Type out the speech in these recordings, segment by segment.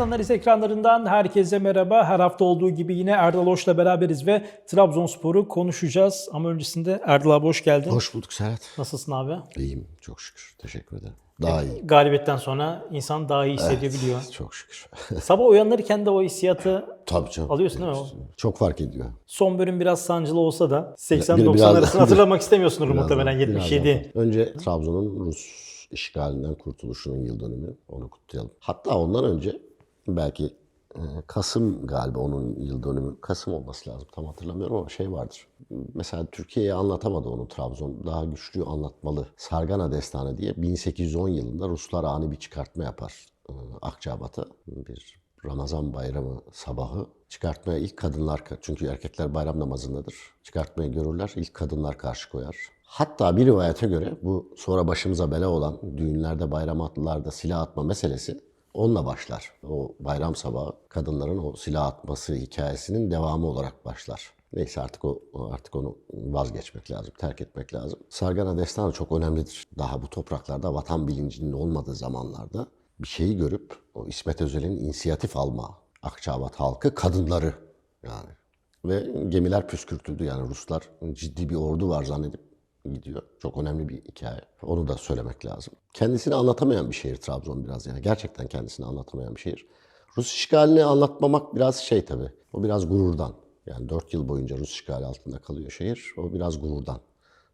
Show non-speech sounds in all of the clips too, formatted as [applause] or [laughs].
Spor Analiz ekranlarından herkese merhaba. Her hafta olduğu gibi yine Erdal Hoş'la beraberiz ve Trabzonspor'u konuşacağız. Ama öncesinde Erdal abi hoş geldin. Hoş bulduk Serhat. Nasılsın abi? İyiyim çok şükür. Teşekkür ederim. Daha iyi. Galibiyetten sonra insan daha iyi hissedebiliyor. Çok şükür. [laughs] Sabah uyanırken de o hissiyatı Tabii canım. Alıyorsun değil mi? Çok fark ediyor. son bölüm biraz sancılı olsa da Bir- 80-90 biraz- arasını hatırlamak [laughs] istemiyorsundur muhtemelen daha- 77. biraz daha. Önce Trabzon'un Rus işgalinden kurtuluşunun yıl dönümü. Onu kutlayalım. Hatta ondan önce belki e, Kasım galiba onun yıl dönümü. Kasım olması lazım. Tam hatırlamıyorum ama şey vardır. Mesela Türkiye'ye anlatamadı onu Trabzon. Daha güçlü anlatmalı. Sargana Destanı diye 1810 yılında Ruslar ani bir çıkartma yapar. e, Akçabat'a bir Ramazan bayramı sabahı çıkartmaya ilk kadınlar çünkü erkekler bayram namazındadır. Çıkartmayı görürler. ilk kadınlar karşı koyar. Hatta bir rivayete göre bu sonra başımıza bela olan düğünlerde, bayram atlılarda silah atma meselesi onunla başlar. O bayram sabahı kadınların o silah atması hikayesinin devamı olarak başlar. Neyse artık o artık onu vazgeçmek lazım, terk etmek lazım. Sargana destanı çok önemlidir. Daha bu topraklarda vatan bilincinin olmadığı zamanlarda bir şeyi görüp o İsmet Özel'in inisiyatif alma Akçabat halkı kadınları yani ve gemiler püskürtüldü yani Ruslar ciddi bir ordu var zannedip gidiyor. Çok önemli bir hikaye. Onu da söylemek lazım. Kendisini anlatamayan bir şehir Trabzon biraz yani. Gerçekten kendisini anlatamayan bir şehir. Rus işgalini anlatmamak biraz şey tabii. O biraz gururdan. Yani 4 yıl boyunca Rus işgali altında kalıyor şehir. O biraz gururdan.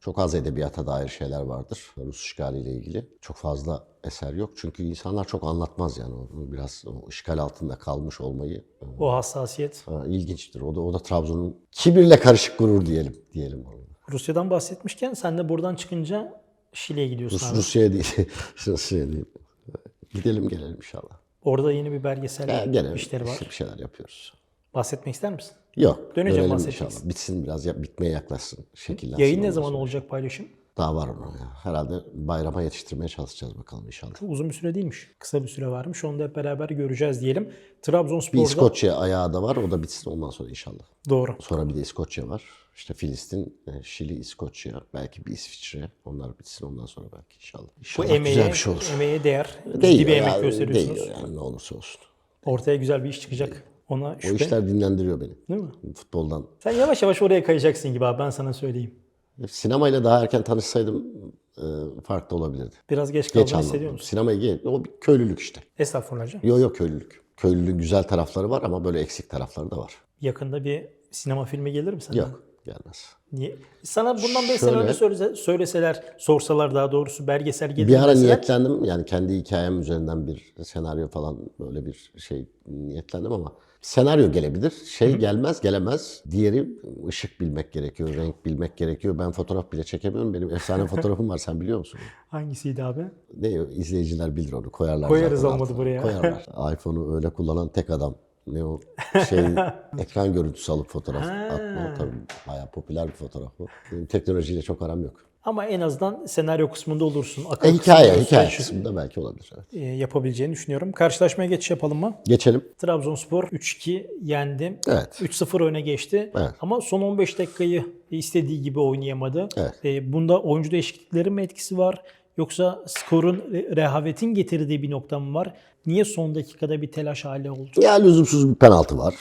Çok az edebiyata dair şeyler vardır Rus işgaliyle ilgili. Çok fazla eser yok. Çünkü insanlar çok anlatmaz yani. O biraz o işgal altında kalmış olmayı O hassasiyet. Ha, ilginçtir. O da o da Trabzon'un kibirle karışık gurur diyelim diyelim. Rusya'dan bahsetmişken sen de buradan çıkınca Şile'ye gidiyorsun Rus, abi. Rusya'ya değil. [laughs] Rusya'ya değil. Gidelim gelelim inşallah. Orada yeni bir belgesel Ya, gene işleri var. bir şeyler yapıyoruz. Bahsetmek ister misin? Yok. Döneceğim, dönelim bahsedeceksin. inşallah. Bitsin biraz ya, bitmeye yaklaşsın. Şekillensin. Yayın ne zaman olacak paylaşım? Daha var ona ya. Herhalde bayrama yetiştirmeye çalışacağız bakalım inşallah. Çok uzun bir süre değilmiş. Kısa bir süre varmış. Onu da hep beraber göreceğiz diyelim. Bir Trabzonspor'da İskoçya ayağı da var. O da bitsin ondan sonra inşallah. doğru. Sonra bir de İskoçya var. İşte Filistin, e, Şili, İskoçya, belki bir İsviçre. Onlar bitsin ondan sonra belki inşallah. Bu İnşallah emeğe, güzel bir şey olur. emeğe değer. Değiyor bir emek ya, gösteriyorsunuz. değiyor yani ne olursa olsun. Ortaya güzel bir iş çıkacak. Ona O şüphe. işler dinlendiriyor beni. Değil mi? Futboldan. Sen yavaş yavaş oraya kayacaksın gibi abi ben sana söyleyeyim. Sinemayla daha erken tanışsaydım e, farklı olabilirdi. Biraz geç Geç kaldığını anladım. hissediyor musun? Sinemaya gel. O bir köylülük işte. Estağfurullah hocam. Yok yok köylülük. Köylülüğün güzel tarafları var ama böyle eksik tarafları da var. Yakında bir sinema filmi gelir mi senden? Yok gelmez. Niye? Sana bundan 5 sene önce söylese- söyleseler, sorsalar daha doğrusu belgesel gelir Bir ara deseler, niyetlendim yani kendi hikayem üzerinden bir senaryo falan böyle bir şey niyetlendim ama senaryo gelebilir. Şey gelmez gelemez. Diğeri ışık bilmek gerekiyor, renk bilmek gerekiyor. Ben fotoğraf bile çekemiyorum. Benim efsane [laughs] fotoğrafım var sen biliyor musun? Hangisiydi abi? Ne izleyiciler bilir onu koyarlar. Koyarız olmadı altına. buraya. Koyarlar. [laughs] iPhone'u öyle kullanan tek adam. Ne o [laughs] şey ekran görüntüsü alıp fotoğraf atma. Tabii bayağı popüler bir fotoğraf bu. Teknolojiyle çok aram yok. Ama en azından senaryo kısmında olursun. Akıl E, hikaye, kısmında hikaye süreç, kısmında belki olabilir. Evet. e, yapabileceğini düşünüyorum. Karşılaşmaya geçiş yapalım mı? Geçelim. Trabzonspor 3-2 yendi. Evet. 3-0 öne geçti. Evet. Ama son 15 dakikayı istediği gibi oynayamadı. Evet. E, bunda oyuncu değişikliklerin mi etkisi var? Yoksa skorun, re- rehavetin getirdiği bir nokta mı var? Niye son dakikada bir telaş hali oldu? Ya lüzumsuz bir penaltı var.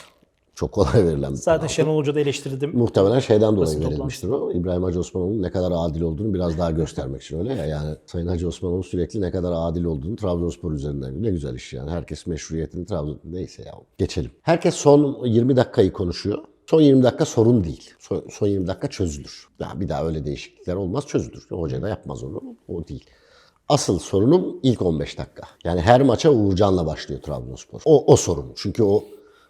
Çok kolay verilen bir Zaten. Şenol Hoca da eleştirdim. Muhtemelen şeyden dolayı Basın verilmiştir o. İbrahim Hacı Osmanoğlu'nun ne kadar adil olduğunu biraz daha göstermek için öyle ya. Yani Sayın Hacı Osmanoğlu sürekli ne kadar adil olduğunu Trabzonspor üzerinden. Ne güzel iş yani. Herkes meşruiyetini Trabzon... Neyse ya. Geçelim. Herkes son 20 dakikayı konuşuyor. Son 20 dakika sorun değil. Son, son 20 dakika çözülür. Ya bir daha öyle değişiklikler olmaz çözülür. Hoca da yapmaz onu. O değil. Asıl sorunum ilk 15 dakika. Yani her maça Uğurcan'la başlıyor Trabzonspor. O, o sorun. Çünkü o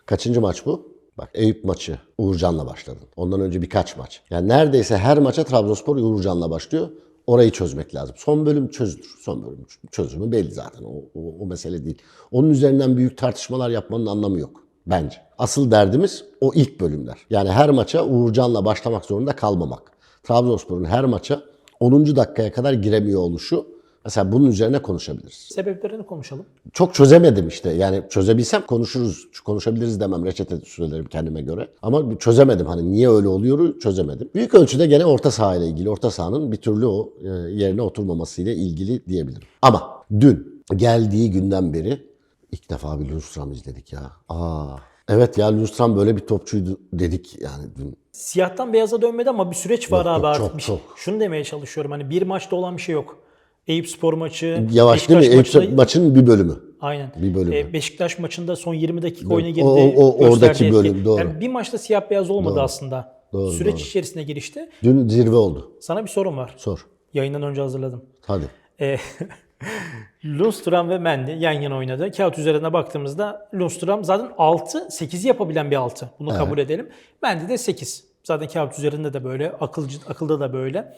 kaçıncı maç bu? Bak Eyüp maçı Uğurcan'la başladın. Ondan önce birkaç maç. Yani neredeyse her maça Trabzonspor Uğurcan'la başlıyor. Orayı çözmek lazım. Son bölüm çözülür. Son bölüm çözümü belli zaten. O, o, o mesele değil. Onun üzerinden büyük tartışmalar yapmanın anlamı yok. Bence. Asıl derdimiz o ilk bölümler. Yani her maça Uğurcan'la başlamak zorunda kalmamak. Trabzonspor'un her maça 10. dakikaya kadar giremiyor oluşu. Mesela bunun üzerine konuşabiliriz. Sebeplerini konuşalım. Çok çözemedim işte. Yani çözebilsem konuşuruz, konuşabiliriz demem. Reçete sürelerim kendime göre. Ama çözemedim. Hani niye öyle oluyor çözemedim. Büyük ölçüde gene orta saha ile ilgili. Orta sahanın bir türlü o e, yerine oturmaması ile ilgili diyebilirim. Ama dün geldiği günden beri İlk defa bir Lundstram izledik ya. Aa. Evet ya Lundstram böyle bir topçuydu dedik yani dün. Siyahtan beyaza dönmedi ama bir süreç var Yok, abi yok, artık. çok, şey. çok. Şunu demeye çalışıyorum. Hani bir maçta olan bir şey yok. Eyüp Spor maçı, Yavaş değil mi? Beşiktaş Eyüp maçında- maçın bir bölümü. Aynen. Bir bölümü. Ee, Beşiktaş maçında son 20 dakika oyuna girdi. o- o- oradaki etki. bölüm, doğru. Yani bir maçta siyah beyaz olmadı aslında. Doğru, Süreç doğru. içerisine girişti. Dün zirve oldu. Sana bir sorum var. Sor. Yayından önce hazırladım. Hadi. Ee, [laughs] Lundstram ve Mendy yan yana oynadı. Kağıt üzerine baktığımızda Lundstram zaten 6, 8'i yapabilen bir 6. Bunu kabul edelim. Mendy de 8. Zaten kağıt üzerinde de böyle, akılcı, akılda da böyle.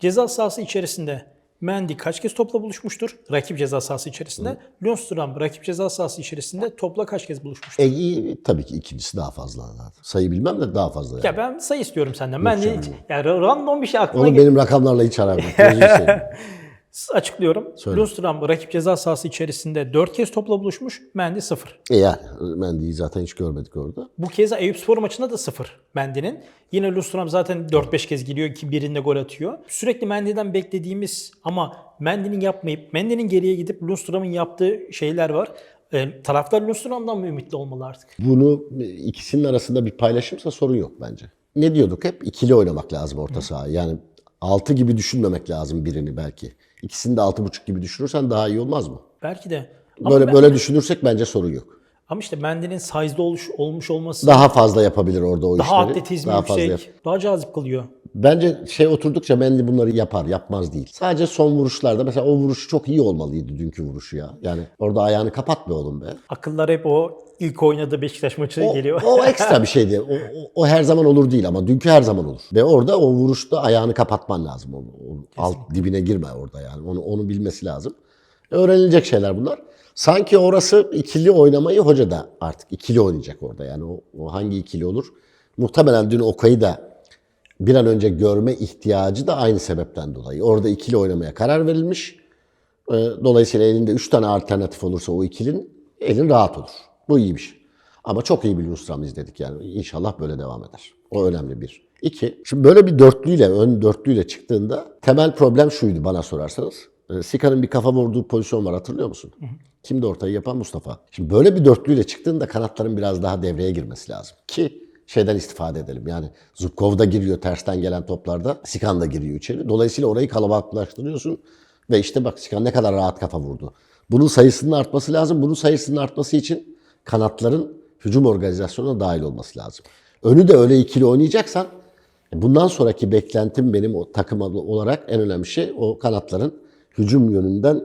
Ceza sahası içerisinde Mendy kaç kez topla buluşmuştur? Rakip ceza sahası içerisinde. Lundstram rakip ceza sahası içerisinde topla kaç kez buluşmuştur? E, iyi, tabii ki ikincisi daha fazla. Sayı bilmem de daha fazla. Yani. Ya ben sayı istiyorum senden. Mendy, yani random bir şey aklıma Onu benim rakamlarla hiç aram yok. [laughs] Açıklıyorum. Söyle. Lundstram rakip ceza sahası içerisinde 4 kez topla buluşmuş. Mendy 0. e yani Mendy'yi zaten hiç görmedik orada. Bu kez Eyüp Spor maçında da 0 Mendy'nin. Yine Lundstram zaten 4-5 kez giriyor ki birinde gol atıyor. Sürekli Mendy'den beklediğimiz ama Mendy'nin yapmayıp Mendy'nin geriye gidip Lundstram'ın yaptığı şeyler var. E, taraftar Lundstram'dan mı ümitli olmalı artık? Bunu e, ikisinin arasında bir paylaşımsa sorun yok bence. Ne diyorduk hep? İkili oynamak lazım orta saha. Yani 6 gibi düşünmemek lazım birini belki. İkisini de 6.5 gibi düşünürsen daha iyi olmaz mı? Belki de. Ama, Böyle ben- böyle düşünürsek bence sorun yok. ama işte Mendy'nin size'da oluş, olmuş olması Daha fazla yapabilir orada o daha işleri. atletizmi Daha fazla yüksek, yap- daha cazip kılıyor. Bence şey oturdukça Mendy bunları yapar, yapmaz değil. Sadece son vuruşlarda mesela o vuruşu çok iyi olmalıydı dünkü vuruşu ya. Yani orada ayağını kapat be oğlum be. Akıllar hep o ilk oynadığı Beşiktaş maçı O, geliyor. o ekstra bir şeydi. O, o, o her zaman olur değil ama dünkü her zaman olur. Ve orada o vuruşta ayağını kapatman lazım. O, o alt dibine girme orada yani. Onu onu bilmesi lazım. Öğrenilecek şeyler bunlar. Sanki orası ikili oynamayı hoca da artık ikili oynayacak orada. Yani o, o hangi ikili olur? Muhtemelen dün Okay'ı da bir an önce görme ihtiyacı da aynı sebepten dolayı. Orada ikili oynamaya karar verilmiş. Ee, Dolayısıyla elinde 3 tane alternatif olursa o ikilin elin rahat olur. Bu iyi bir şey. Ama çok iyi bir Lundstram izledik yani. İnşallah böyle devam eder. O önemli bir. İki, şimdi böyle bir dörtlüyle, ön dörtlüyle çıktığında temel problem şuydu bana sorarsanız. Ee, Sika'nın bir kafa vurduğu pozisyon var hatırlıyor musun? Kimdi ortayı yapan? Mustafa. Şimdi böyle bir dörtlüyle çıktığında kanatların biraz daha devreye girmesi lazım. Ki şeyden istifade edelim. Yani Zubkov da giriyor tersten gelen toplarda. Sikan da giriyor içeri. Dolayısıyla orayı kalabalıklaştırıyorsun. Ve işte bak Sikan ne kadar rahat kafa vurdu. Bunun sayısının artması lazım. Bunun sayısının artması için kanatların hücum organizasyonuna dahil olması lazım. Önü de öyle ikili oynayacaksan bundan sonraki beklentim benim o takım olarak en önemli şey o kanatların hücum yönünden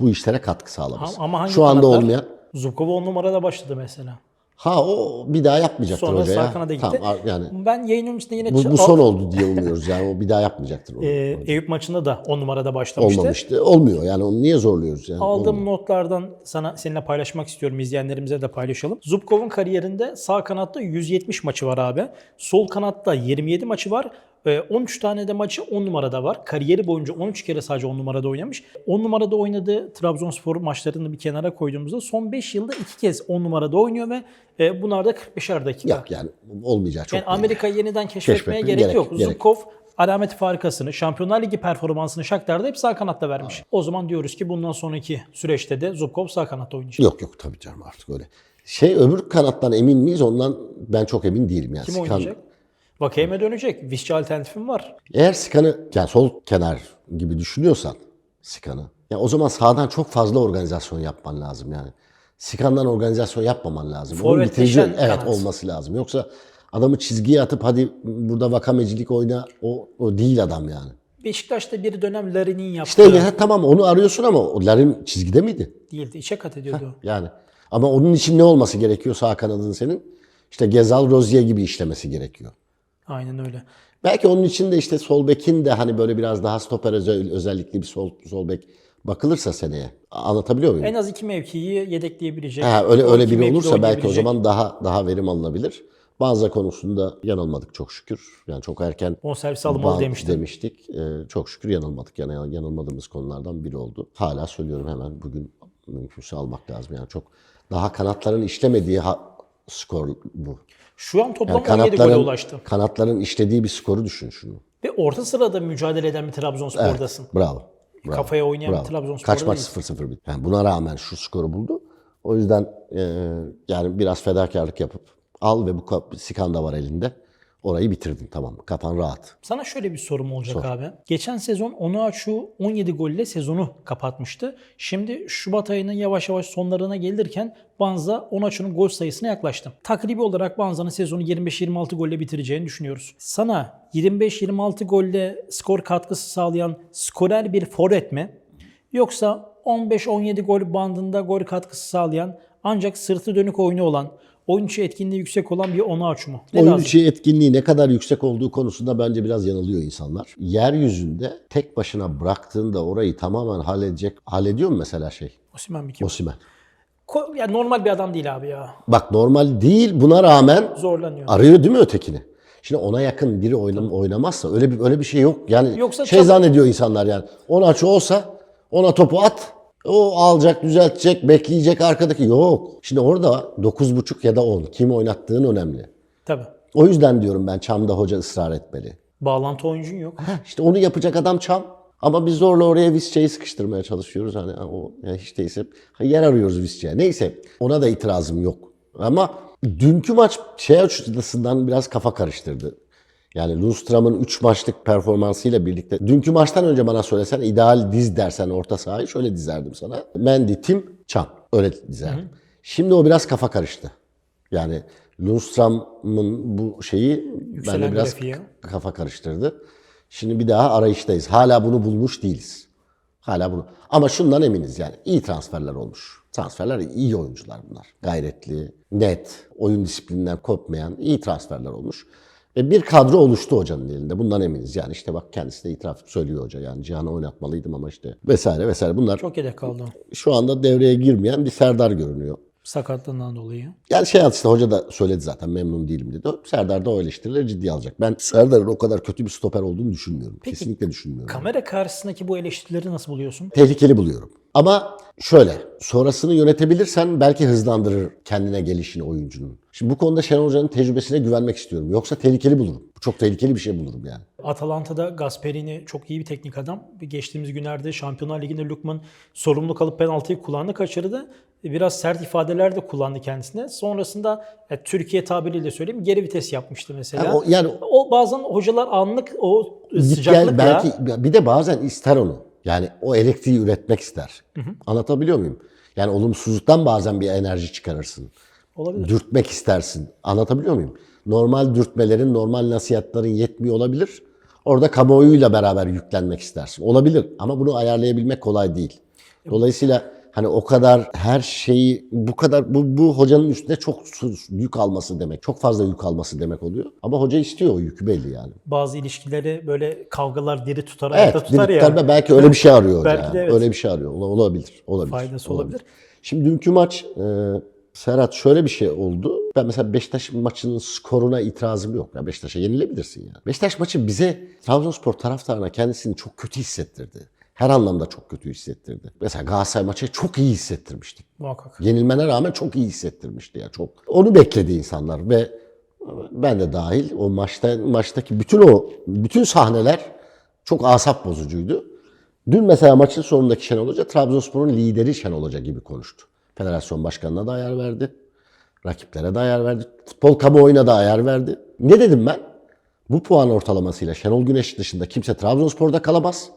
bu işlere katkı sağlaması. Ama hangi Şu anda kanatlar? olmayan Zubkov 10 numarada başladı mesela. Ha o bir daha yapmayacaktır Sonra hoca ya. sağ kanada gitti. Tamam, yani Ben yayın öncesinde yine bu, bu son oldu diye umuyoruz yani o bir daha yapmayacaktır onu. [laughs] e, Eyüp maçında da 10 numarada başlamıştı. Olmamıştı. Olmuyor yani onu niye zorluyoruz yani? Aldığım Olmuyor. notlardan sana seninle paylaşmak istiyorum. izleyenlerimize de paylaşalım. Zubkov'un kariyerinde sağ kanatta 170 maçı var abi. Sol kanatta 27 maçı var. Ee, 13 tane de maçı 10 numarada var. Kariyeri boyunca 13 kere sadece 10 numarada oynamış. 10 numarada oynadığı Trabzonspor maçlarını bir kenara koyduğumuzda son 5 yılda 2 kez 10 numarada oynuyor ve e, bunlar da 45'er dakika. Yok yani olmayacak çok. Yani Amerika'yı yeniden keşfetmeye gerek, gerek- yok. gerek. Zubkov alameti farikasını, Şampiyonlar Ligi performansını Shakhtar'da hep sağ kanatta vermiş. O zaman diyoruz ki bundan sonraki süreçte de Zubkov sağ kanatta oynayacak. Yok yok tabii canım artık öyle. Şey öbür kanattan emin miyiz? Ondan ben çok emin değilim yani. Kim oynayacak? Vakayeme dönecek. Visca alternatifim var. Eğer Sikan'ı yani sol kenar gibi düşünüyorsan Sikan'ı ya o zaman sağdan çok fazla organizasyon yapman lazım yani. Sikan'dan organizasyon yapmaman lazım. Onun Forvetleşen bitirici evet kanat. olması lazım. Yoksa adamı çizgiye atıp hadi burada vakamecilik oyna o, o değil adam yani. Beşiktaş'ta bir dönem Larin'in yaptığı İşte ya, tamam onu arıyorsun ama o Larin çizgide miydi? değildi. İçe kat ediyordu. Yani ama onun için ne olması gerekiyor sağ kanadın senin? İşte Gezal, Rozier gibi işlemesi gerekiyor. Aynen öyle. Belki onun için de işte sol bekin de hani böyle biraz daha stoper özel, özellikli bir sol, sol bek bakılırsa seneye. Anlatabiliyor muyum? En az iki mevkiyi yedekleyebilecek. Ha, öyle öyle biri olursa belki o zaman daha daha verim alınabilir. Bazı konusunda yanılmadık çok şükür. Yani çok erken Bonservis alınmalı bant demiştim. demiştik. Ee, çok şükür yanılmadık. Yani yanılmadığımız konulardan biri oldu. Hala söylüyorum hemen bugün mümkünse almak lazım. Yani çok daha kanatların işlemediği skor bu. Şu an toplam Yani 17 gole kanatların, ulaştı. kanatların işlediği bir skoru düşün şunu. Ve orta sırada mücadele eden bir Trabzonspor'dasın. Bravo. bravo Kafaya oynayan bravo. bir Trabzonspor'da Kaç maç değilsin. 0-0 bitti. Yani buna rağmen şu skoru buldu. O yüzden e, yani biraz fedakarlık yapıp al ve bu skanda var elinde. Orayı bitirdin tamam. Kafan rahat. Sana şöyle bir sorum olacak Sor. abi. Geçen sezon Onuachu 17 golle sezonu kapatmıştı. Şimdi Şubat ayının yavaş yavaş sonlarına gelirken Banza Onuachu'nun gol sayısına yaklaştı. Takribi olarak Banza'nın sezonu 25-26 golle bitireceğini düşünüyoruz. Sana 25-26 golle skor katkısı sağlayan skorer bir forvet mi? Yoksa 15-17 gol bandında gol katkısı sağlayan ancak sırtı dönük oyunu olan, oyun içi etkinliği yüksek olan bir Onuachu mu? Ne Oyun lazım? içi etkinliği ne kadar yüksek olduğu konusunda bence biraz yanılıyor insanlar. Yeryüzünde tek başına bıraktığında orayı tamamen halledecek. Hallediyor mu mesela şey? Osimhen mi kim? Osimhen. Ko- ya normal bir adam değil abi ya. Bak normal değil buna rağmen Zorlanıyor. arıyor değil mi ötekini? Şimdi ona yakın biri oynam oynamazsa öyle bir öyle bir şey yok. Yani Yoksa şey çok- zannediyor insanlar yani. Ona açı olsa ona topu at. O alacak, düzeltecek, bekleyecek arkadaki. Yok. Şimdi orada 9.5 ya da 10. Kim oynattığın önemli. Tabii. O yüzden diyorum ben Çam'da hoca ısrar etmeli. Bağlantı oyuncun yok. İşte onu yapacak adam Çam. Ama biz zorla oraya Visca'yı sıkıştırmaya çalışıyoruz. Hani o yani hiç değilse yer arıyoruz Visca'ya. Neyse ona da itirazım yok. Ama dünkü maç şey açısından biraz kafa karıştırdı. Yani Lundström'ün 3 maçlık performansıyla birlikte dünkü maçtan önce bana söylesen ideal diz dersen orta sahayı şöyle dizerdim sana. Mendy, Tim, Çam. Öyle dizerdim. Şimdi o biraz kafa karıştı. Yani Lundström'ün bu şeyi Yükselen bende biraz grafiği. kafa karıştırdı. Şimdi bir daha arayıştayız. Hala bunu bulmuş değiliz. Hala bunu. Ama şundan eminiz yani iyi transferler olmuş. Transferler iyi oyuncular bunlar. Gayretli, net, oyun disiplininden kopmayan iyi transferler olmuş. Ve bir kadro oluştu hocanın elinde. Bundan eminiz. Yani işte bak kendisi de itiraf söylüyor hoca. Yani Cihan'ı oynatmalıydım ama işte vesaire vesaire. Bunlar Çok yedek kaldı. şu anda devreye girmeyen bir Serdar görünüyor. Sakatlığından dolayı. Yani şey işte hoca da söyledi zaten memnun değilim dedi. Serdar da o eleştirileri ciddiye alacak. Ben Serdar'ın o kadar kötü bir stoper olduğunu düşünmüyorum. Kesinlikle düşünmüyorum. Kamera karşısındaki bu eleştirileri nasıl buluyorsun? Tehlikeli buluyorum. Ama şöyle, sonrasını yönetebilirsen belki hızlandırır kendine gelişini oyuncunun. Şimdi bu konuda Şenol Hoca'nın tecrübesine güvenmek istiyorum. Yoksa tehlikeli bulurum. Çok tehlikeli bir şey bulurum yani. Atalanta'da Gasperini çok iyi bir teknik adam. Geçtiğimiz günlerde Şampiyonlar Ligi'nde Lukman sorumluluk alıp penaltıyı kullandı, kaçırdı. Biraz sert ifadeler de kullandı kendisine. Sonrasında e, Türkiye tabiriyle söyleyeyim geri vites yapmıştı mesela. Yani o- yani- o bazen hocalar anlık o sıcaklıkla belki bir de bazen ister onu. Yani o elektriği üretmek ister. Anlatabiliyor muyum? Yani olumsuzluktan bazen bir enerji çıkarırsın. olabilir. Dürtmek istersin. Anlatabiliyor muyum? Normal dürtmelerin, normal nasihatların yetmiyor olabilir. Orada kamuoyuyla beraber yüklenmek istersin. Olabilir ama bunu ayarlayabilmek kolay değil. Dolayısıyla hani o kadar her şeyi bu kadar bu, bu hocanın üstüne çok yük alması demek. Çok fazla yük alması demek oluyor. Ama hoca istiyor o yükü belli yani. Bazı ilişkileri böyle kavgalar diri tutar, Evet, ayakta tutar ya. birlikte belki öyle bir şey arıyor hoca. Belki de yani. evet. Öyle bir şey arıyor. Ola- Olabilir. Olabilir. Faydası olabilir. Şimdi dünkü maç e, Serhat şöyle bir şey oldu. Ben mesela Beşiktaş maçının skoruna itirazım yok. Ya Beşiktaş'a yenilebilirsin ya. Beşiktaş maçı bize Trabzonspor taraftarına kendisini çok kötü hissettirdi. Her anlamda çok kötü hissettirdi. Mesela Galatasaray maçı çok iyi hissettirmiştik. Muhakkak. Yenilmene rağmen çok iyi hissettirmişti ya çok. Onu bekledi insanlar ve ben de dahil o maçta maçtaki bütün o bütün sahneler çok asap bozucuydu. Dün mesela maçın sonundaki Şenol Hoca Trabzonspor'un lideri Şenol Hoca gibi konuştu. Federasyon başkanına da ayar verdi. Rakiplere de ayar verdi. Futbol kamuoyuna da ayar verdi. Ne dedim ben? Bu puan ortalamasıyla Şenol Güneş dışında kimse Trabzonspor'da kalamaz.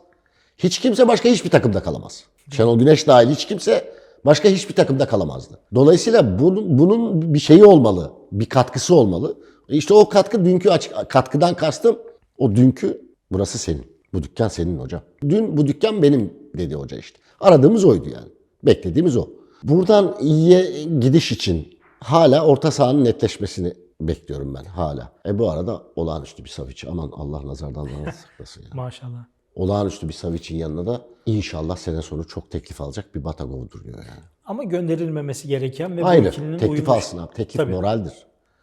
Hiç kimse başka hiçbir takımda kalamaz. Şenol Güneş dahil hiç kimse başka hiçbir takımda kalamazdı. Dolayısıyla bunun, bunun bir şeyi olmalı, bir katkısı olmalı. İşte o katkı dünkü açık, katkıdan kastım o dünkü burası senin. Bu dükkan senin hocam. Dün bu dükkan benim dedi hoca işte. Aradığımız oydu yani. Beklediğimiz o. Buradan iyiye gidiş için hala orta sahanın netleşmesini bekliyorum ben hala. E bu arada olağanüstü bir Savic. Aman Allah nazardan saklasın ya Maşallah. Olağanüstü bir Savic'in yanına da inşallah sene sonu çok teklif alacak bir Batagov duruyor yani. Ama gönderilmemesi gereken ve bu Ayrı. ikilinin Teklif uymuş. alsın abi. Teklif Tabii. moraldir.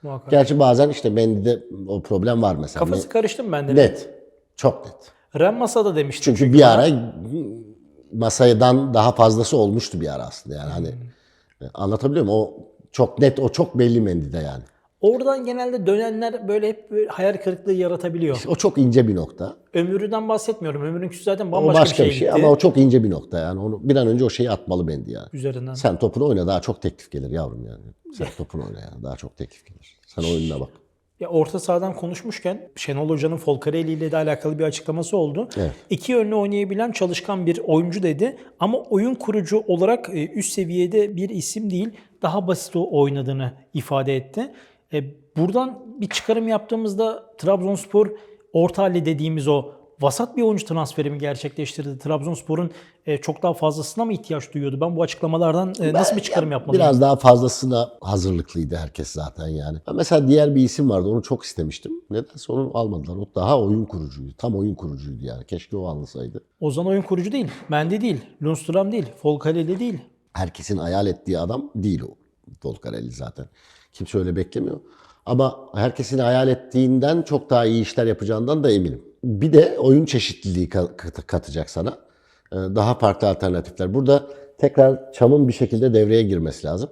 Muhakkak. Gerçi bazen işte Mendy'de o problem var mesela. Kafası karıştı mı bende? Net. Çok net. Ren Masa'da demiştim. Çünkü bir ara masadan daha fazlası olmuştu bir ara aslında yani hani anlatabiliyor muyum? O çok net, o çok belli Mendy'de yani. Oradan genelde dönenler böyle hep böyle hayal kırıklığı yaratabiliyor. O çok ince bir nokta. Ömür'den bahsetmiyorum. Ömür'ünküsü zaten O bambaşka başka bir şey, gitti. ama o çok ince bir nokta yani. Onu bir an önce o şeyi atmalı Mendy yani. üzerinden. Sen topunu oyna daha çok teklif gelir yavrum yani. Sen topunu oyna yani daha çok teklif gelir. Sen oyununa bak. Ya orta sahadan konuşmuşken Şenol Hoca'nın Folcarelli ile de alakalı bir açıklaması oldu. Evet. İki yönlü oynayabilen çalışkan bir oyuncu dedi. Ama oyun kurucu olarak e, üst seviyede bir isim değil, daha basit o oynadığını ifade etti. E, Buradan bir çıkarım yaptığımızda Trabzonspor orta halli dediğimiz o vasat bir oyuncu transferi mi gerçekleştirdi? Trabzonspor'un e, çok daha fazlasına mı ihtiyaç duyuyordu? Ben bu açıklamalardan e, nasıl bir çıkarım yapmalıyım? Biraz daha fazlasına hazırlıklıydı herkes zaten yani. Ben mesela diğer bir isim vardı onu çok istemiştim. Nedense onu almadılar. O daha oyun kurucuydu. Tam oyun kurucuydu yani. Keşke o alınsaydı. Ozan oyun kurucu değil, Mendy değil, Lundstram değil, Folcarelli değil. herkesin hayal ettiği adam değil o Volcarelli zaten. Kimse öyle beklemiyor. Ama herkesin hayal ettiğinden çok daha iyi işler yapacağından da eminim. Bir de oyun çeşitliliği ka- kat- katacak sana. Ee, Daha farklı alternatifler. Burada tekrar Çam'ın bir şekilde devreye girmesi lazım.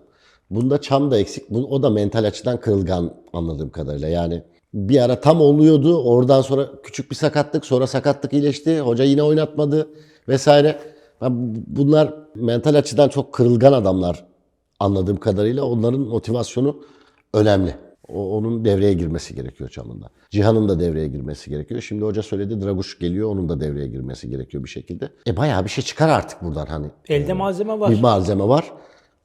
Bunda Çam da eksik. O da mental açıdan kırılgan anladığım kadarıyla. Yani bir ara tam oluyordu. Oradan sonra küçük bir sakatlık, sonra sakatlık iyileşti. Hoca yine oynatmadı vesaire. Bunlar mental açıdan çok kırılgan adamlar anladığım kadarıyla. Onların motivasyonu önemli. O, onun devreye girmesi gerekiyor Çam'ında. Cihan'ın da devreye girmesi gerekiyor. Şimdi hoca söyledi Draguş geliyor. Onun da devreye girmesi gerekiyor bir şekilde. E bayağı bir şey çıkar artık buradan hani. Elde malzeme var. Bir malzeme var.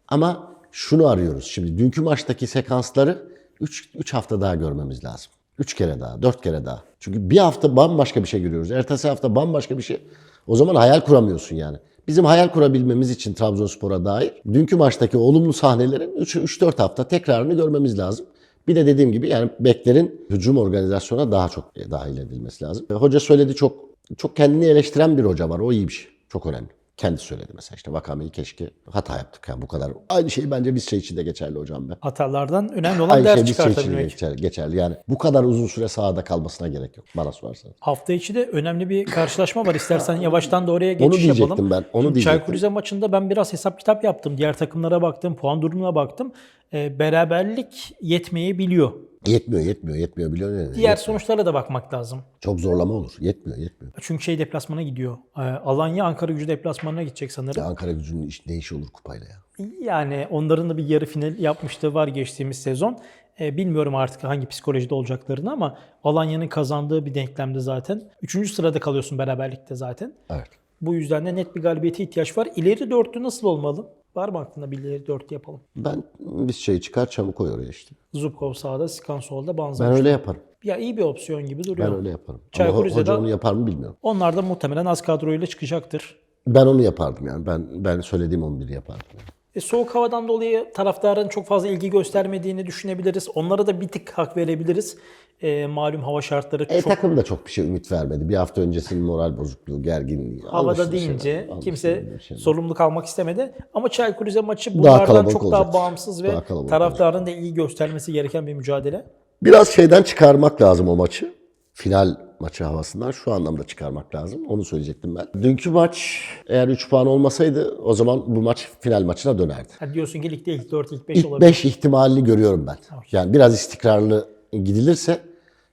Ama şunu arıyoruz. Şimdi dünkü maçtaki sekansları 3 3 hafta daha görmemiz lazım. 3 kere daha, 4 kere daha. Çünkü bir hafta bambaşka bir şey görüyoruz. Ertesi hafta bambaşka bir şey. O zaman hayal kuramıyorsun yani. Bizim hayal kurabilmemiz için Trabzonspor'a dair dünkü maçtaki olumlu sahnelerin 3-4 hafta tekrarını görmemiz lazım. Bir de dediğim gibi yani beklerin hücum organizasyona daha çok dahil edilmesi lazım. Hoca söyledi çok çok kendini eleştiren bir hoca var. O iyi bir şey. Çok önemli. Kendi söyledi mesela işte Vakame'yi keşke hata yaptık yani bu kadar. Aynı şey bence biz şey için de geçerli hocam be. Hatalardan önemli olan Aynı ders şey biz şey için de çıkartabilmek. geçerli. Yani bu kadar uzun süre sahada kalmasına gerek yok bana sorarsanız. Hafta içi de önemli bir karşılaşma var. İstersen [laughs] yavaştan da oraya Onu geçiş diyecektim yapalım. ben, onu Şimdi diyecektim. Çaykur Rize maçında ben biraz hesap kitap yaptım. Diğer takımlara baktım, puan durumuna baktım. Ee, beraberlik yetmeyebiliyor. Yetmiyor, yetmiyor, yetmiyor biliyor musun? Diğer sonuçlara da bakmak lazım. Çok zorlama olur. Yetmiyor, yetmiyor. Çünkü şey deplasmana gidiyor. Ee, Alanya Ankara gücü deplasmanına gidecek sanırım. Ya Ankara gücünün iş, ne işi olur kupayla ya? Yani onların da bir yarı final yapmıştığı var geçtiğimiz sezon. Ee, bilmiyorum artık hangi psikolojide olacaklarını ama Alanya'nın kazandığı bir denklemde zaten. Üçüncü sırada kalıyorsun beraberlikte zaten. Evet. Bu yüzden de net bir galibiyete ihtiyaç var. İleri dörtlü nasıl olmalı? Var mı aklında bir ileri dörtlü yapalım? Ben biz şey çıkar çamı koy oraya işte. Zubkov sağda, Sikan solda, Banza. Ben öyle yaparım. Ya iyi bir opsiyon gibi duruyor. Ben öyle yaparım. Çaykur Ama Rize'de- hoca onu yapar mı bilmiyorum. Onlar da muhtemelen az kadroyla çıkacaktır. Ben onu yapardım yani. Ben ben söylediğim 11'i yapardım. Yani. E, soğuk havadan dolayı taraftarın çok fazla ilgi göstermediğini düşünebiliriz. Onlara da bir tık hak verebiliriz. E, malum hava şartları E çok takım da çok bir şey ümit vermedi. Bir hafta öncesinin moral bozukluğu, gerginliği. havada deyince şeyler, kimse şeyler. sorumluluk almak istemedi. Ama Çaykur Rize maçı bunlardan kalabalık çok daha olacaktır. bağımsız ve Daha taraftarın da iyi göstermesi gereken bir mücadele. Biraz şeyden çıkarmak lazım o maçı. Final maçı havasından şu anlamda çıkarmak lazım. Onu söyleyecektim ben. Dünkü maç eğer 3 puan olmasaydı o zaman bu maç final maçına dönerdi. Ha diyorsun ki ligde ilk 4, ilk 5 İlk olabilir. 5 ihtimalini görüyorum ben. Yani biraz istikrarlı gidilirse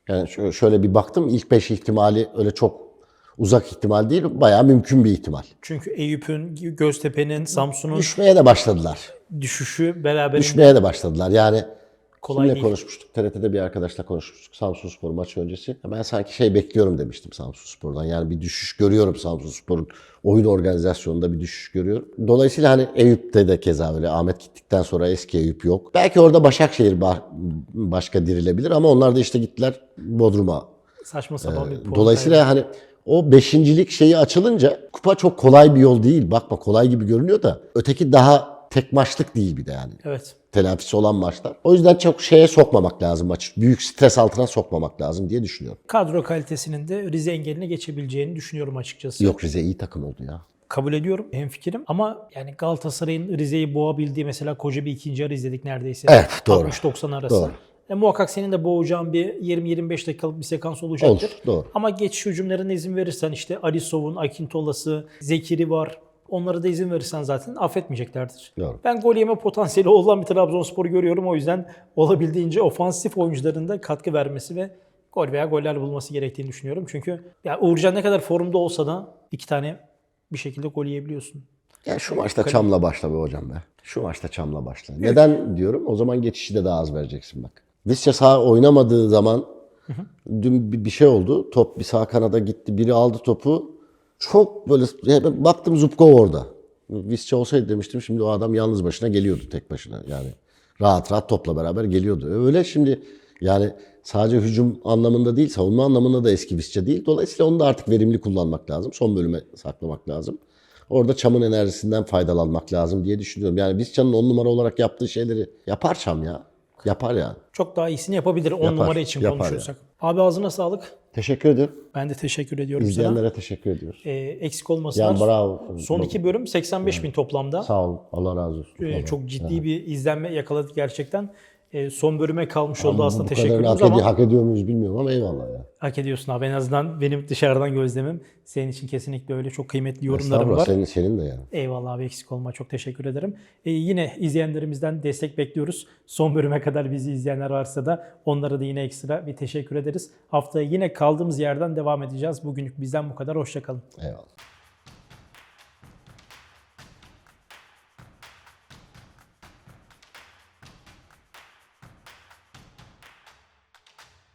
yani şö- şöyle bir baktım ilk 5 ihtimali öyle çok uzak ihtimal değil. Bayağı mümkün bir ihtimal. Çünkü Eyüp'ün, Göztepe'nin, Samsun'un Düşmeye de başladılar. düşüşü beraber Düşmeye de başladılar. Yani Kolay kimle değil. konuşmuştuk? TRT'de bir arkadaşla konuşmuştuk. Samsun Spor maçı öncesi. Ben sanki şey bekliyorum demiştim Samsun Spor'dan. Yani bir düşüş görüyorum Samsun Spor'un oyun organizasyonunda bir düşüş görüyorum. Dolayısıyla hani Eyüp'te de keza öyle. Ahmet gittikten sonra eski Eyüp yok. Belki orada Başakşehir ba- başka dirilebilir ama onlar da işte gittiler Bodrum'a. saçma sapan bir puan Dolayısıyla hani o beşincilik şeyi açılınca kupa çok kolay bir yol değil. Bakma kolay gibi görünüyor da öteki daha tek maçlık değil bir de yani Evet. telafisi olan maçlar. O yüzden çok şeye sokmamak lazım maçı. Büyük stres altına sokmamak lazım diye düşünüyorum. Kadro kalitesinin de Rize engeline geçebileceğini düşünüyorum açıkçası. Yok Rize iyi takım oldu ya. Kabul ediyorum hemfikirim ama yani Galatasaray'ın Rize'yi boğabildiği mesela koca bir ikinci yarı izledik neredeyse. Evet, doğru. 60-90 arası. Doğru. E, muhakkak senin de boğacağın bir 20-25 dakikalık bir sekans olacaktır. Olur, doğru. Ama geçiş hücumlarına izin verirsen işte Alisov'un, Akintola'sı, Zekiri var. Onlara da izin verirsen zaten affetmeyeceklerdir. Doğru. Ben gol yeme potansiyeli olan bir Trabzonspor görüyorum. O yüzden olabildiğince ofansif oyuncuların da katkı vermesi ve gol veya goller bulması gerektiğini düşünüyorum. Çünkü ya Uğurcan ne kadar formda olsa da iki tane bir şekilde gol yiyebiliyorsun. Ya şu maçta çamla başla be hocam be. Şu maçta çamla başla. Neden diyorum? O zaman geçişi de daha az vereceksin bak. Visca sağ oynamadığı zaman dün bir bir şey oldu. Top bir sağ kanada gitti. Biri aldı topu. Çok böyle baktım Zubkov orada. Visca olsaydı demiştim şimdi o adam yalnız başına geliyordu tek başına. Yani rahat rahat topla beraber geliyordu. Öyle şimdi yani sadece hücum anlamında değil savunma anlamında da eski Visca değil. Dolayısıyla onu da artık verimli kullanmak lazım. Son bölüme saklamak lazım. Orada Çam'ın enerjisinden faydalanmak lazım diye düşünüyorum. Yani biz Çam'ın on numara olarak yaptığı şeyleri yapar Çam ya. Yapar yani. Çok daha iyisini yapabilir 10 Yapar, numara için yapar konuşursak. Abi ağzına sağlık. Teşekkür ederim. Ben de teşekkür ediyorum sana. İzleyenlere teşekkür ediyoruz. Ee, eksik olmasınlar. Can bravo. Son iki bölüm 85 bin toplamda. Sağ ol. Allah razı olsun. Ee, çok ciddi bir izlenme yakaladık gerçekten. Ee, son bölüme kalmış oldu aslında bu teşekkür kadarını hak, ama hak ediyor muyuz bilmiyorum ama eyvallah ya. hak ediyorsun abi. En azından benim dışarıdan gözlemim. Senin için kesinlikle öyle çok kıymetli yorumlarım Estağfurullah var. senin, senin de yani. Eyvallah abi eksik olma çok teşekkür ederim. Ee, yine izleyenlerimizden destek bekliyoruz. Son bölüme kadar bizi izleyenler varsa da onlara da yine ekstra bir teşekkür ederiz. Haftaya yine kaldığımız yerden devam edeceğiz. Bugünlük bizden bu kadar. Hoşçakalın. Eyvallah.